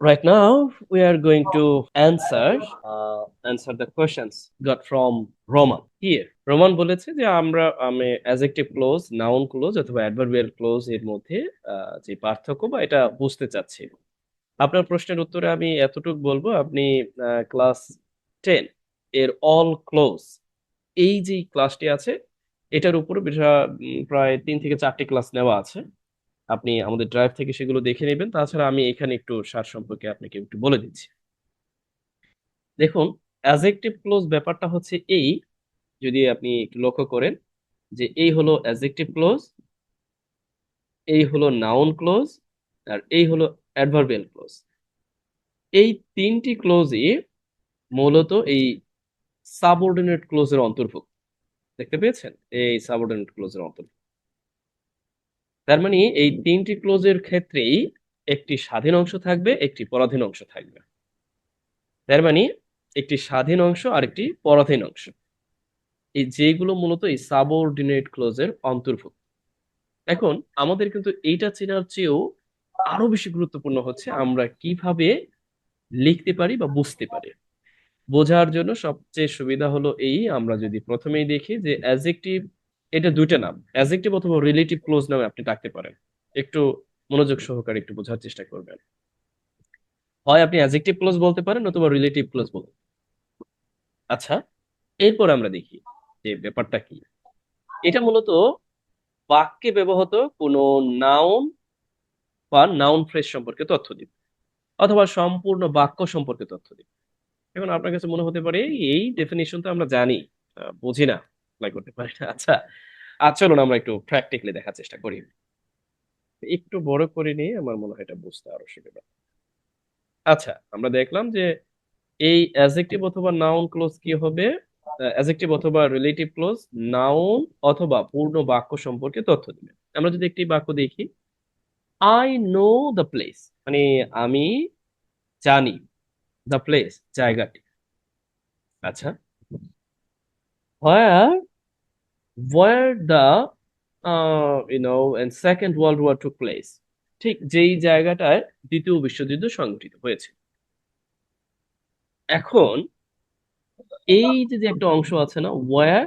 Right now, we are going to answer uh, answer the questions got from Roman. Here, Roman বলেছে যে আমরা আমি adjective clause noun clause অথবা adverbial clause এর মধ্যে যে পার্থক্য বা এটা বুঝতে চাচ্ছি আপনার প্রশ্নের উত্তরে আমি এতটুকু বলব আপনি ক্লাস টেন এর অল ক্লোজ এই যে ক্লাসটি আছে এটার উপরে প্রায় তিন থেকে চারটি ক্লাস নেওয়া আছে আপনি আমাদের ড্রাইভ থেকে সেগুলো দেখে নেবেন। তাছাড়া আমি এখানে একটু সার সম্পর্কে আপনাকে একটু বলে দিচ্ছি। দেখুন অ্যাজেক্টিভ ক্লোজ ব্যাপারটা হচ্ছে এই, যদি আপনি একটু লক্ষ্য করেন, যে এই হলো অ্যাজেক্টিভ ক্লোজ এই হলো নাউন ক্লোজ আর এই হলো অ্যাডভার্বিয়াল ক্লোজ এই তিনটি ক্লোজই মূলত এই সাবঅর্ডিনেট ক্লোজের অন্তর্ভুক্ত। দেখতে পেয়েছেন? এই সাবঅর্ডিনেট ক্লোজের অন্তর্ভুক্ত। তার মানে এই তিনটি ক্লোজের ক্ষেত্রেই একটি স্বাধীন অংশ থাকবে, একটি পরাধীন অংশ থাকবে। তার মানে একটি স্বাধীন অংশ আর একটি পরাধীন অংশ। এই যেগুলো মূলত এই সাবঅর্ডিনেট ক্লোজের অন্তর্ভুক্ত। এখন আমাদের কিন্তু এইটা চেনার চেয়েও আরও বেশি গুরুত্বপূর্ণ হচ্ছে আমরা কীভাবে লিখতে পারি বা বুঝতে পারি। বোঝার জন্য সবচেয়ে সুবিধা হলো এই, আমরা যদি প্রথমেই দেখি যে অ্যাজেক্টিভ এটা দুইটা নাম অ্যাজেক্টিভ অথবা রিলেটিভ ক্লোজ নামে আপনি ডাকতে পারেন। একটু মনোযোগ সহকারে একটু বোঝার চেষ্টা করবেন। হয় আপনি অ্যাজেক্টিভ ক্লোজ বলতে পারেন অথবা রিলেটিভ ক্লোজ বলতে আচ্ছা এরপর আমরা দেখি যে ব্যাপারটা কি। এটা মূলত বাক্যে ব্যবহৃত কোনো নাউন বা নাউন ফ্রেজ সম্পর্কে তথ্য দিবে, অথবা সম্পূর্ণ বাক্য সম্পর্কে তথ্য দিবে। এখন আপনার কাছে মনে হতে পারে, এই ডেফিনিশন তো আমরা জানি বুঝি না। অ্যাপ্লাই করতে পারি। না আচ্ছা আজ চলুন আমরা একটু প্র্যাকটিক্যালি দেখার চেষ্টা করি। একটু বড় করে নিয়ে আমার মনে হয় এটা বুঝতে আরও সুবিধা। আচ্ছা আমরা দেখলাম যে এই অ্যাজেক্টিভ অথবা নাউন ক্লোজ কি হবে? অ্যাজেক্টিভ অথবা রিলেটিভ ক্লোজ নাউন অথবা পূর্ণ বাক্য সম্পর্কে তথ্য দিবে। আমরা যদি একটি বাক্য দেখি আই নো দ্য প্লেস মানে আমি জানি দ্য প্লেস জায়গাটি। আচ্ছা where where the uh, you know and second world war took place. ঠিক যেই জায়গাটায় দ্বিতীয় বিশ্বযুদ্ধ সংঘটিত হয়েছে। এখন এই যে একটা অংশ আছে না ওয়ার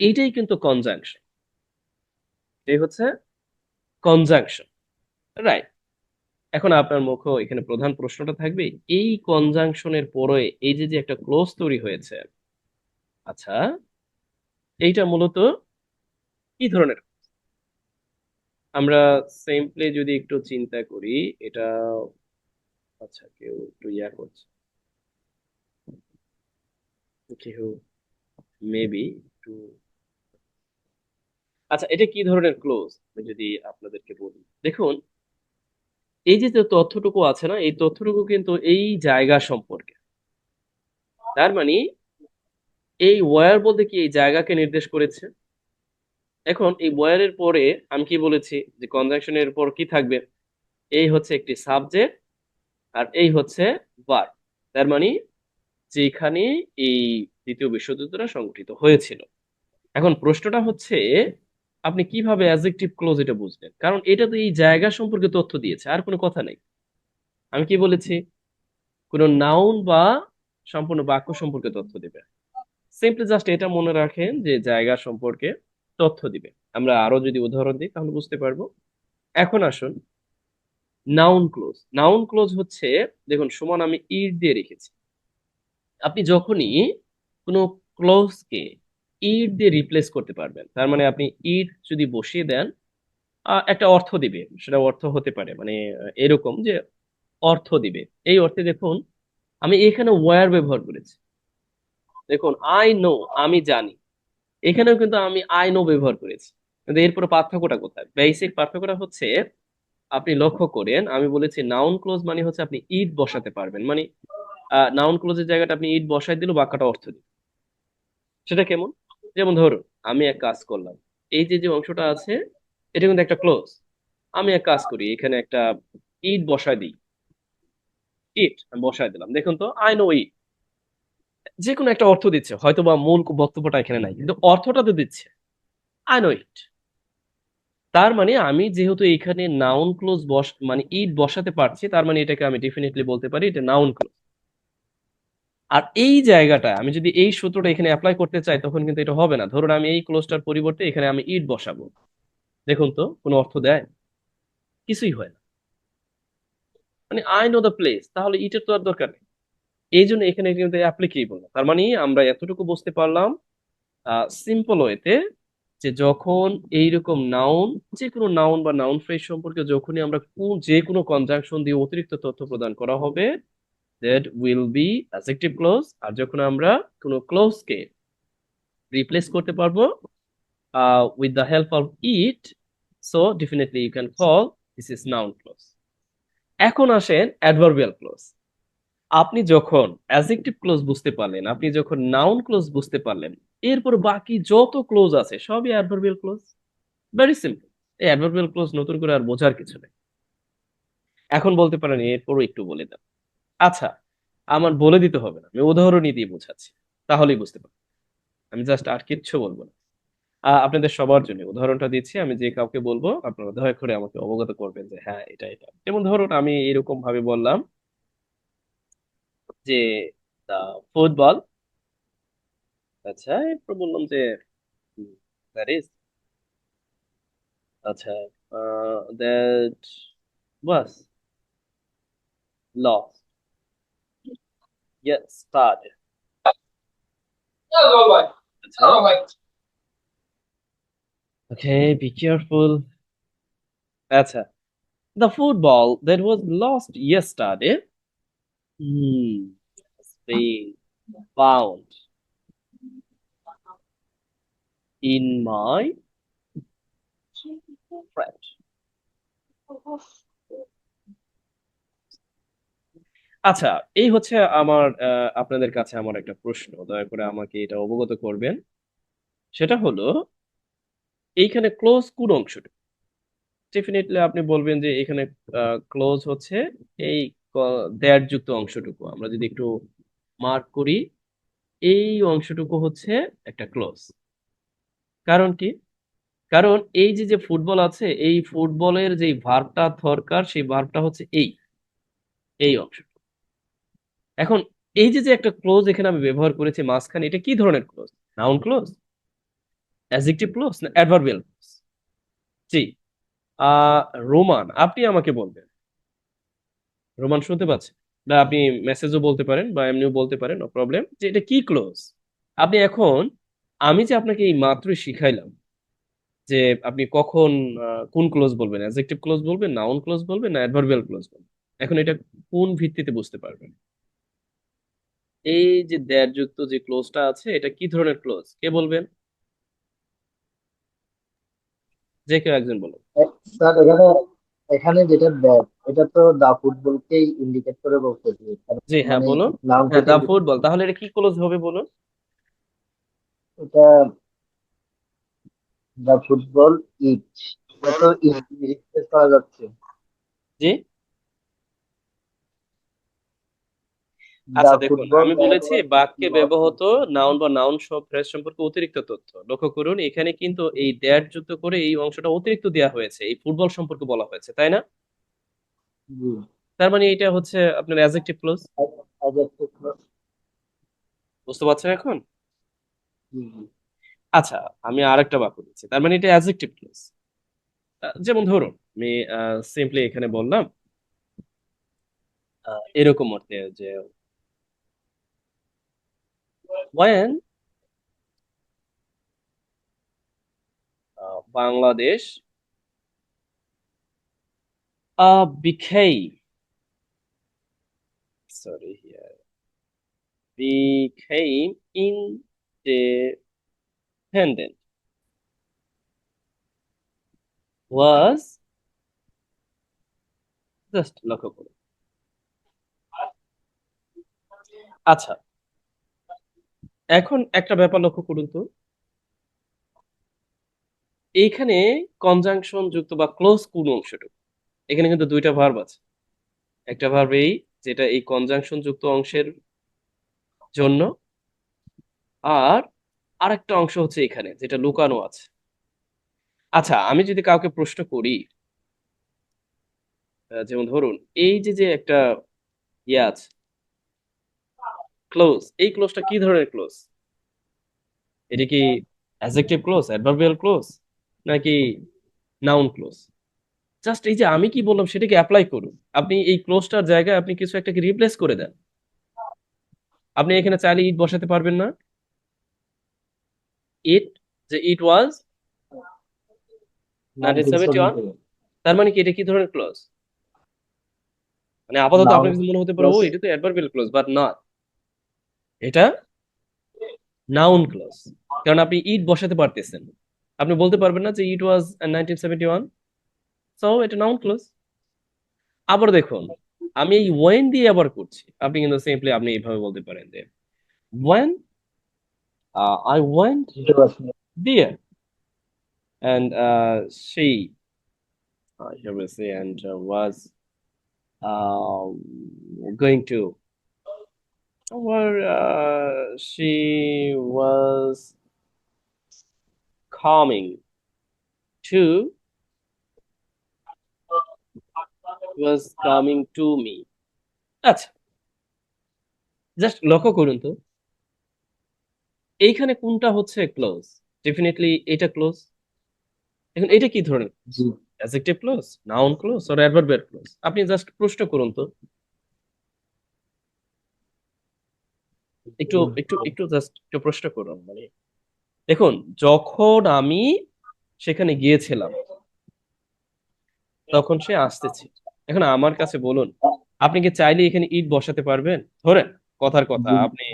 এইটাই কিন্তু কনজাংশন এই হচ্ছে কনজাংশন রাইট এখন আপনার মুখ এখানে প্রধান প্রশ্নটা থাকবে এই কনজাংশনের পরে এই যে যে একটা ক্লোজ তৈরি হয়েছে আচ্ছা এইটা মূলত কি ধরনের? আমরা সিম্পলি যদি একটু চিন্তা করি, এটা আচ্ছা কেউ একটু ইয়া করছে। কেউ মেবি একটু আচ্ছা এটা কি ধরনের ক্লোজ আমি যদি আপনাদেরকে বলি। দেখুন, এই যে যে তথ্যটুকু আছে না, এই তথ্যটুকু কিন্তু এই জায়গা সম্পর্কে। তার মানে এই ওয়ার বলতে কি এই জায়গাকে নির্দেশ করেছে? এখন এই ওয়ারের পরে আমি কি বলেছি যে কনজাংশনের পর কি থাকবে? এই হচ্ছে একটি সাবজেক্ট আর এই হচ্ছে বার তার মানে যেখানে এই দ্বিতীয় বিশ্বযুদ্ধটা সংঘটিত হয়েছিল। এখন প্রশ্নটা হচ্ছে, আপনি কীভাবে অ্যাজেক্টিভ ক্লোজ এটা বুঝলেন? কারণ এটা তো এই জায়গা সম্পর্কে তথ্য দিয়েছে, আর কোনো কথা নেই। আমি কি বলেছি? কোনো নাউন বা সম্পূর্ণ বাক্য সম্পর্কে তথ্য দিবে সিম্পলি জাস্ট এটা মনে রাখেন যে জায়গা সম্পর্কে তথ্য দিবে। আমরা আরও যদি উদাহরণ দিই, তাহলে বুঝতে পারব। এখন আসুন নাউন ক্লোজ নাউন ক্লোজ হচ্ছে, দেখুন, সমান আমি ইট দিয়ে রেখেছি। আপনি যখনই কোনো ক্লোজকে ইট দিয়ে রিপ্লেস করতে পারবেন, তার মানে আপনি ইট যদি বসিয়ে দেন একটা অর্থ দিবে। সেটা অর্থ হতে পারে মানে এরকম যে অর্থ দিবে। এই অর্থে দেখুন, আমি এখানে ওয়ার ব্যবহার করেছি। দেখুন আই নো আমি জানি। এখানেও কিন্তু আমি আই নো ব্যবহার করেছি। কিন্তু এরপরে পার্থক্যটা কোথায়? বেসিক পার্থক্যটা হচ্ছে, আপনি লক্ষ্য করেন, আমি বলেছি নাউন ক্লোজ মানে হচ্ছে আপনি ইট বসাতে পারবেন। মানে নাউন ক্লোজের জায়গাটা আপনি ইট বসাই দিল, বাক্যটা অর্থ দিল। সেটা কেমন? যেমন ধরুন, আমি এক কাজ করলাম। এই যে যে অংশটা আছে, এটা কিন্তু একটা ক্লোজ আমি এক কাজ করি, এখানে একটা ইট বসাই দিই। ইট, আমি বসাই দিলাম। দেখুন তো আই নো ইট যে কোনো একটা অর্থ দিচ্ছে হয়তো বা মূল বক্তব্যটা এখানে নাই, কিন্তু অর্থটা তো দিচ্ছে। আই নো ইট তার মানে আমি যেহেতু এখানে নাউন ক্লোজ বস মানে ইট বসাতে পারছি, তার মানে এটাকে আমি ডেফিনেটলি বলতে পারি, এটা নাউন ক্লোজ আর এই জায়গাটা আমি যদি এই সূত্রটা এখানে অ্যাপ্লাই করতে চাই, তখন কিন্তু এটা হবে না। ধরুন আমি এই ক্লোজটার পরিবর্তে এখানে আমি ইট বসাবো। দেখুন তো, কোনো অর্থ দেয়? কিছুই হয় না। মানে আই নো দ্য প্লেস তাহলে ইটের তো আর দরকার নেই। এই জন্য এখানে কিন্তু অ্যাপ্লিকেবল তার মানে আমরা এতটুকু বুঝতে পারলাম সিম্পল ওয়েতে যে যখন এইরকম নাউন যে কোনো নাউন বা নাউন ফ্রেজ সম্পর্কে যখনই আমরা কোন যে কোনো কনজাংশন দিয়ে অতিরিক্ত তথ্য প্রদান করা হবে that will be adjective clause আর যখন আমরা কোনো ক্লোজকে রিপ্লেস করতে পারব with the help of it so definitely you can call this is noun clause এখন আসেন অ্যাডভার্বিয়াল ক্লোজ আপনি যখন অ্যাডজেক্টিভ ক্লোজ বুঝতে পারলেন, আপনি যখন নাউন ক্লোজ বুঝতে পারলেন, এরপর বাকি যত ক্লোজ আছে, সবই অ্যাডভার্বিয়াল ক্লোজ ভেরি সিম্পল এই অ্যাডভার্বিয়াল ক্লোজ নতুন করে আর বোঝার কিছু নেই। এখন বলতে পারেন, এরপরও একটু বলে দেন। আচ্ছা আমার বলে দিতে হবে না, আমি উদাহরণই দিয়ে বোঝাচ্ছি, তাহলেই বুঝতে পারবেন। আমি জাস্ট আর কিচ্ছু বলব না। আপনাদের সবার জন্য উদাহরণটা দিচ্ছি, আমি যে কাউকে বলব, আপনারা দয়া করে আমাকে অবগত করবেন যে হ্যাঁ এটা এটা। যেমন ধরুন, আমি এরকম ভাবে বললাম যে ফুটবল আচ্ছা এরপর বললাম যে দ্যাট ইজ আচ্ছা that was loss yes start আচ্ছা. Okay, be careful. আচ্ছা the football that was lost yesterday has been found in my fridge. আচ্ছা এই হচ্ছে আমার আপনাদের কাছে আমার একটা প্রশ্ন। দয়া করে আমাকে এটা অবগত করবেন। সেটা হলো, এইখানে ক্লোজ কোন অংশটা? ডেফিনেটলি আপনি বলবেন যে এখানে ক্লোজ হচ্ছে এই দ্যাট যুক্ত অংশটুকু। আমরা যদি একটু মার্ক করি, এই অংশটুকু হচ্ছে একটা ক্লোজ কারণ কি? কারণ এই যে যে ফুটবল আছে, এই ফুটবলের যে ভার্বটা দরকার, সেই ভার্বটা হচ্ছে এই। এই অংশ এখন এই যে যে একটা ক্লোজ এখানে আমি ব্যবহার করেছি, মাঝখানে এটা কি ধরনের clause noun clause adjective clause না অ্যাডভার্বিয়াল ক্লোজ জি। রোমান, আপনি আমাকে বলবেন। রোমান শুনতে পাচ্ছেন? না আপনি মেসেজও বলতে পারেন বা এমনিও বলতে পারেন নো প্রবলেম যে এটা কি ক্লোজ আপনি এখন, আমি যে আপনাকে এই মাত্রই শিখাইলাম যে আপনি কখন কোন ক্লোজ বলবেন অ্যাডজেক্টিভ ক্লোজ বলবেন নাউন ক্লোজ বলবেন, না অ্যাডভার্বিয়াল ক্লোজ বলবেন? এখন এটা কোন ভিত্তিতে বুঝতে পারবেন? এই যে দ্যাট যুক্ত যে ক্লোজটা আছে, এটা কি ধরনের ক্লোজ কে বলবেন? যে কেউ একজন বলুন স্যার, এখানে এখানে যেটা ব্যাট এটা তো দা ফুটবলকেই ইন্ডিকেট করে বলতেছি জি হ্যাঁ মানে বলুন। হ্যাঁ দা ফুটবল। তাহলে এটা কি ক্লোজ হবে বলুন? এটা দা ফুটবল ইট। রিপ্লেস করা যাচ্ছে। জি। আচ্ছা দেখুন আমি বলেছি বাক্যে ব্যবহৃত নাউন বা নাউন সব ফ্রেজ সম্পর্কে অতিরিক্ত তথ্য। লক্ষ্য করুন এখানে কিন্তু এই দ্যাট যুক্ত করে এই অংশটা অতিরিক্ত দেওয়া হয়েছে। এই ফুটবল সম্পর্কে বলা হয়েছে তাই না? তার মানে এটা হচ্ছে আপনার অ্যাডজেক্টিভ ক্লোজ. বুঝতে পারছেন এখন? আচ্ছা আমি আরেকটা বাক্য দিচ্ছি। তার মানে এটা অ্যাডজেক্টিভ ক্লোজ যেমন ধরুন আমি সিম্পলি এখানে বললাম এরকম অর্থে যে when uh, Uh, became sorry here became independent was just লক্ষ্য করুন আচ্ছা এখন একটা ব্যাপার লক্ষ্য করুন তো এইখানে কনজাংশন যুক্ত বা ক্লোজ কোন অংশটুকু এখানে কিন্তু দুইটা ভার্ব আছে। একটা ভার্ব এই, যেটা এই কনজাংশন যুক্ত অংশের জন্য, আর আরেকটা অংশ হচ্ছে এখানে, যেটা লুকানো আছে। আচ্ছা আমি যদি কাউকে প্রশ্ন করি যেমন ধরুন, এই যে যে একটা ইয়ে আছে ক্লোজ এই ক্লোজটা কি ধরনের ক্লোজ এটা কি অ্যাডজেক্টিভ ক্লোজ অ্যাডভার্বিয়াল ক্লোজ নাকি নাউন ক্লোজ জাস্ট এই যে আমি কি বললাম সেটাকে অ্যাপ্লাই করুন। আপনি এই ক্লোজটার জায়গায় আপনি কিছু একটাকে রিপ্লেস করে দেন। আপনি এখানে চাইলে ইট বসাতে পারবেন না। ইট যে ইট ওয়াজ ওয়ান তার মানে কি এটা কি ধরনের ক্লোজ মানে আপাতত আপনার কাছে মনে হতে পারে ও এটা তো অ্যাডভার্বিয়াল ক্লোজ বাট নট এটা নাউন ক্লোজ কারণ আপনি ইট বসাতে পারতেছেন। আপনি বলতে পারবেন না যে it was nineteen seventy one so এটা নাউন ক্লোজ আবার দেখুন আমি এই ওয়েন দিয়ে আবার করছি। আপনি কিন্তু সিম্পলি আপনি এইভাবে বলতে পারেন যে when I went there and uh, she uh, here we say and uh, was um, going to or uh, she was coming to was coming to me. আচ্ছা জাস্ট লক্ষ্য করুন তো। এইখানে কোনটা হচ্ছে ক্লোজ ডেফিনেটলি এটা ক্লোজ এখন এটা কি ধরনের adjective clause noun clause or adverbial clause আপনি জাস্ট প্রশ্ন করুন তো। একটু একটু একটু জাস্ট একটু প্রশ্ন করুন মানে। দেখুন যখন আমি সেখানে গিয়েছিলাম তখন সে আসতেছে। এখন আমার কাছে বলুন আপনি কি চাইলে এখানে ইট বসাতে পারবেন? ধরেন কথার কথা আপনি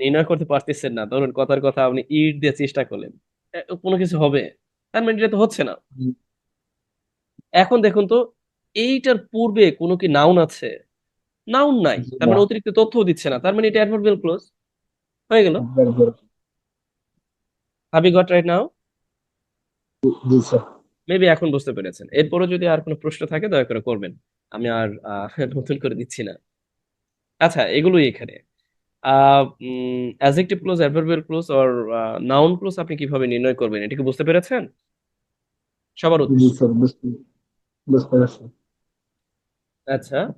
নির্ণয় করতে পারতেছেন না। ধরুন কথার কথা আপনি ইট দিয়ে চেষ্টা করলেন। কোনো কিছু হবে? তার মানে এটা তো হচ্ছে না। এখন দেখুন তো এইটার পূর্বে কোনো কি নাউন আছে? নাউন নাই। তার মানে অতিরিক্ত তথ্য দিচ্ছে না। তার মানে এটা অ্যাডভার্বিয়াল ক্লোজ হয়ে গেল। Have you got right now G sir maybe এখন বুঝতে পেরেছেন। এরপরও যদি আর কোনো প্রশ্ন থাকে দয়া করে করবেন। আমি আর নতুন করে দিচ্ছি না। আচ্ছা এগুলোই এখানে। Adjective clause adverbial clause or noun clause আপনি কীভাবে নির্ণয় করবেন? এটা কি বুঝতে পেরেছেন? সবার বুঝতে আচ্ছা।